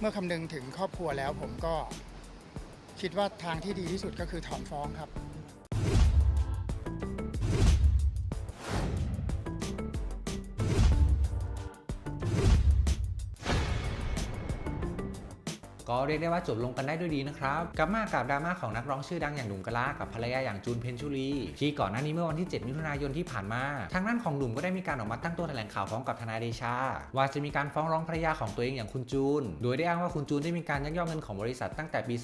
เมื่อคำนึงถึงครอบครัวแล้วผมก็คิดว่าทางที่ดีที่สุดก็คือถอนฟ้องครับ ก็เรียกได้ว่าจบลงกันได้ด้วยดีนะครับกับมากับดราม่าของนักร้องชื่อดังอย่างหนุ่มกะลากับภรรยาอย่างจูนเพนชุรีที่ก่อนหน้านี้เมื่อวันที่ 7 มิถุนายนที่ผ่านมาทางด้านของหนุ่มก็ได้มีการออกมาตั้งตัวแถลงข่าวฟ้องกับทนายเดชา ว่าจะมีการฟ้องร้องภรรยาของตัวเองอย่างคุณจูน โดยได้อ้างว่าคุณจูนได้มีการยักยอกเงินของบริษัทตั้งแต่ปี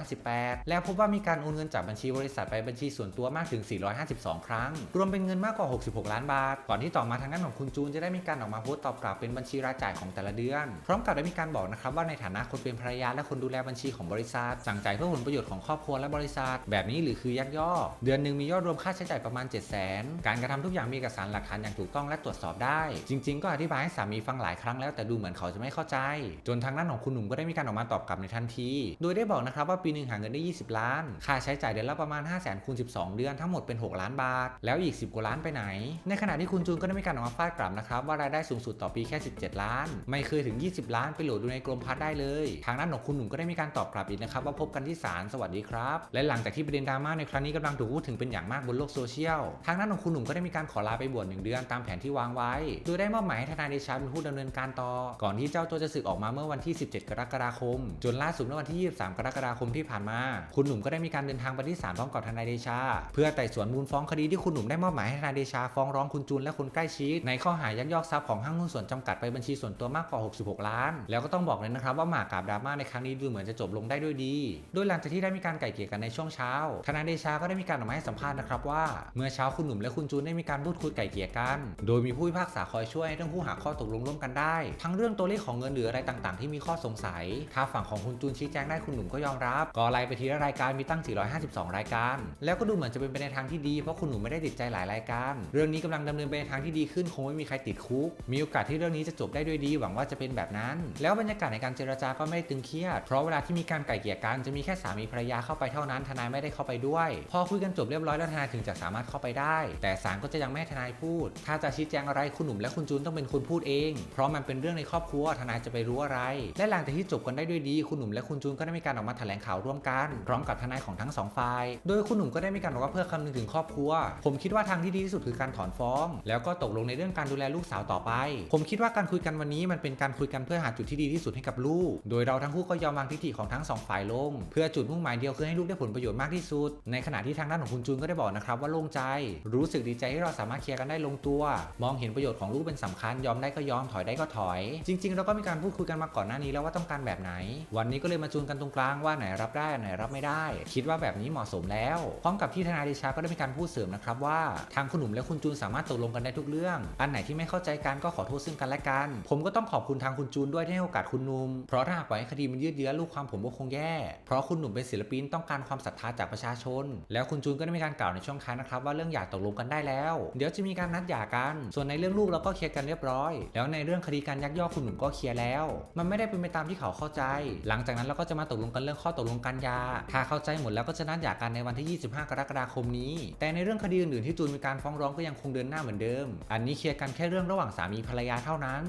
2558 แล้วพบว่ามีการโอนเงินจากบัญชีบริษัทไปบัญชีส่วนตัวมากถึง 452 ครั้ง รวมเป็นเงินมากกว่า 66 ล้านบาท ก่อนที่ต่อมาทางด้านของคุณจูนจะได้มีการออกมาโพสต์ตอบกลับเป็นบัญชีรายจ่ายของแต่ละเดือน พร้อมกับได้มีการบอกนะครับว่าในฐานะคนเป็นภรรยาและคนดูแลบัญชีของบริษัท สั่งจ่ายเพื่อผลประโยชน์ของครอบครัวและบริษัท แบบนี้หรือคือยักยอกเดือนหนึ่งมียอดรวมค่าใช้จ่ายประมาณ 7 0 0 0 0 0 การกระทำทุกอย่างมีเอกสารหลักฐานอย่างถูกต้องและตรวจสอบได้ จริง ๆ ก็อธิบายให้สามีฟังหลายครั้งแล้วแต่ดูเหมือนเขาจะไม่เข้าใจ จนทางด้านของคุณหนุ่มก็ได้มีการออกมาตอบกลับในทันที โดยได้บอกนะครับว่าปีหนึ่งหาเงินได้ 20 ล้าน ค่าใช้จ่ายเดือนละประมาณ 5 0 0 0 0คูณ12 เดือนทั้งหมดเป็น 6 ล้านบาท แล้วอีก 10 กว่าล้านไปไหน ในขณะที่คุณจูนก็ได้มีการออกมาฟาดกลับนะครับว่ารายได้สูงสุดต่อปีแค่ 17 ล้าน ไม่เคยถึง 20 ล้านไปโหลดดูในกรมพัฒได้เลย ทางด้านของคุณหนุ่มก็ได้มีการตอบกลับอีกนะครับว่าพบกันที่ศาลสวัสดีครับ และหลังจากที่ประเด็นดราม่าในครั้งนี้กำลังถูกพูดถึงเป็นอย่างมากบนโลกโซเชียลทางด้านของคุณหนุ่มก็ได้มีการขอลาไปบวชหนึ่งเดือนตามแผนที่วางไว้ โดยได้มอบหมายให้ทนายเดชาเป็นผู้ดำเนินการต่อ ก่อนที่เจ้าตัวจะสึกออกมาเมื่อวันที่ 17 กรกฎาคม จนล่าสุดเมื่อวันที่ 23 กรกฎาคมที่ผ่านมา คุณหนุ่มก็ได้มีการเดินทางไปที่ศาลพร้อมกับทนายเดชา เพื่อไต่สวนมูลฟ้องคดีที่คุณหนุ่มได้มอบหมายให้ทนายเดชาฟ้องร้องคุณจูนและคนใกล้ชิดในข้อหายักยอกทรัพย์ของห้างหุ้นส่วนจำกัดไปบัญชีส่วนตัวมากกว่า 66 ล้าน แล้วก็ต้องบอกเลยนะครับว่าหมากกับดราม่าในครั้งนี้ดูเหมือนจะจบลงได้ด้วยดี โดยหลังจากที่ได้มีการไก่เกลี่ยกันในช่วงเช้า ทนายเดชาก็ได้มีการออกมาให้สัมภาษณ์นะครับว่า เมื่อเช้าคุณหนุ่มและคุณจูนได้มีการพูดคุยไก่เกลี่ยกัน โดยมีผู้พิพากษาคอยช่วยให้ทั้งคู่หาข้อตกลงร่วมกันได้ ทั้งเรื่องตัวเลขของเงินหรืออะไรต่างๆ ที่มีข้อสงสัย ถ้าฝั่งของคุณจูนชี้แจงได้คุณหนุ่มก็ยอมรับ ก็ไล่ไปทีละรายการมีตั้ง 452 รายการ แล้วก็ดูเหมือนจะเป็นไปในทางที่ดีเพราะคุณหนุ่มไม่ได้ติดใจหลายรายการ เรื่องนี้กำลังดำเนินไปในทางที่ดีขึ้นคงไม่มีใครติดคุก มีโอกาสที่เรื่องนี้จะจบได้ด้วยดี หวังว่าจะเป็นแบบนั้น แล้วบรรยากาศในการเจรจาก็ไม่ตึงเครียด เพราะเวลาที่มีการไก่เกี่ยกันจะมีแค่สามีภรรยาเข้าไปเท่านั้น ทนายไม่ได้เข้าไปด้วย พอคุยกันจบเรียบร้อยแล้วทนายถึงจะสามารถเข้าไปได้ แต่ศาลก็จะยังไม่ให้ทนายพูด ถ้าจะชี้แจงอะไรคุณหนุ่มและคุณจูนต้องเป็นคนพูดเอง เพราะมันเป็นเรื่องในครอบครัวทนายจะไปรู้อะไร และหลังจากที่จบกันได้ด้วยดี คุณหนุ่มและคุณจูนก็ได้มีการออกมาแถลงข่าวร่วมกัน พร้อมกับทนายของทั้งสองฝ่าย โดยคุณหนุ่มก็ได้มีการบอกว่าเพื่อคำนึงถึงครอบครัว ผมคิดว่าทางที่ดีที่สุดคือการถอนฟ้อง แล้วก็ตกลงในเรื่องการดูแลลูกสาวต่อไป ผมคิดว่าการคุยกันวันนี้มันเป็นการคุยกันเพื่อหาจุดที่ดีที่สุดให้กับลูก โดยเราทั้งั้งคู่ก็ยอมวางทิฐิของทั้งสองฝ่ายลง เพื่อจุดมุ่งหมายเดียวคือให้ลูกได้ผลประโยชน์มากที่สุด ในขณะที่ทางด้านของคุณจูนก็ได้บอกนะครับว่าโล่งใจ รู้สึกดีใจที่เราสามารถเคลียร์กันได้ลงตัว มองเห็นประโยชน์ของลูกเป็นสำคัญ ยอมได้ก็ยอมถอยได้ก็ถอย จริง ๆ เราก็มีการพูดคุยกันมาก่อนหน้านี้แล้วว่าต้องการแบบไหน วันนี้ก็เลยมาจูนกันตรงกลางว่าไหนรับได้ไหนรับไม่ได้ คิดว่าแบบนี้เหมาะสมแล้วพร้อมกับที่ทนายเดชาก็ได้มีการพูดเสริมนะครับว่า ทางคุณหนุ่มและคุณจูนสามารถตกลงกันได้ทุกเรื่อง อันไหนที่ไม่เข้าใจกันก็ขอโทษซึ่งกันและกัน ผมก็ต้องขอบคุณทางคุณจูนด้วยที่ให้โอกาสคุณหนุ่มเพราะถ้าหากปล่อยให้คดีมันยืดเยื้อลูกความผมก็คงแย่ เพราะคุณหนุ่มเป็นศิลปินต้องการความศรัทธาจากประชาชน แล้วคุณจูนก็ได้มีการกล่าวในช่วงท้ายนะครับว่าเรื่องหย่าตกลงกันได้แล้ว เดี๋ยวจะมีการนัดหย่ากัน ส่วนในเรื่องลูกเราก็เคลียร์กันเรียบร้อย แล้วในเรื่องคดีการยักยอกคุณหนุ่มก็เคลียร์แล้ว มันไม่ได้เป็นไปตามที่เขาเข้าใจ หลังจากนั้นเราก็จะมาตกลงกันเรื่องข้อตกลงการยาถ้าเข้าใจหมดแล้วก็จะนัดหย่ากันในวันที่ 25 กรกฎาคมนี้ แต่ในเรื่องคดีอื่นๆที่จูนมีการฟ้องร้องก็ยังคงเดินหน้าเหมือนเดิม อันนี้เคลียร์กันแค่เรื่องระหว่างสามีภรรยาเท่านั้น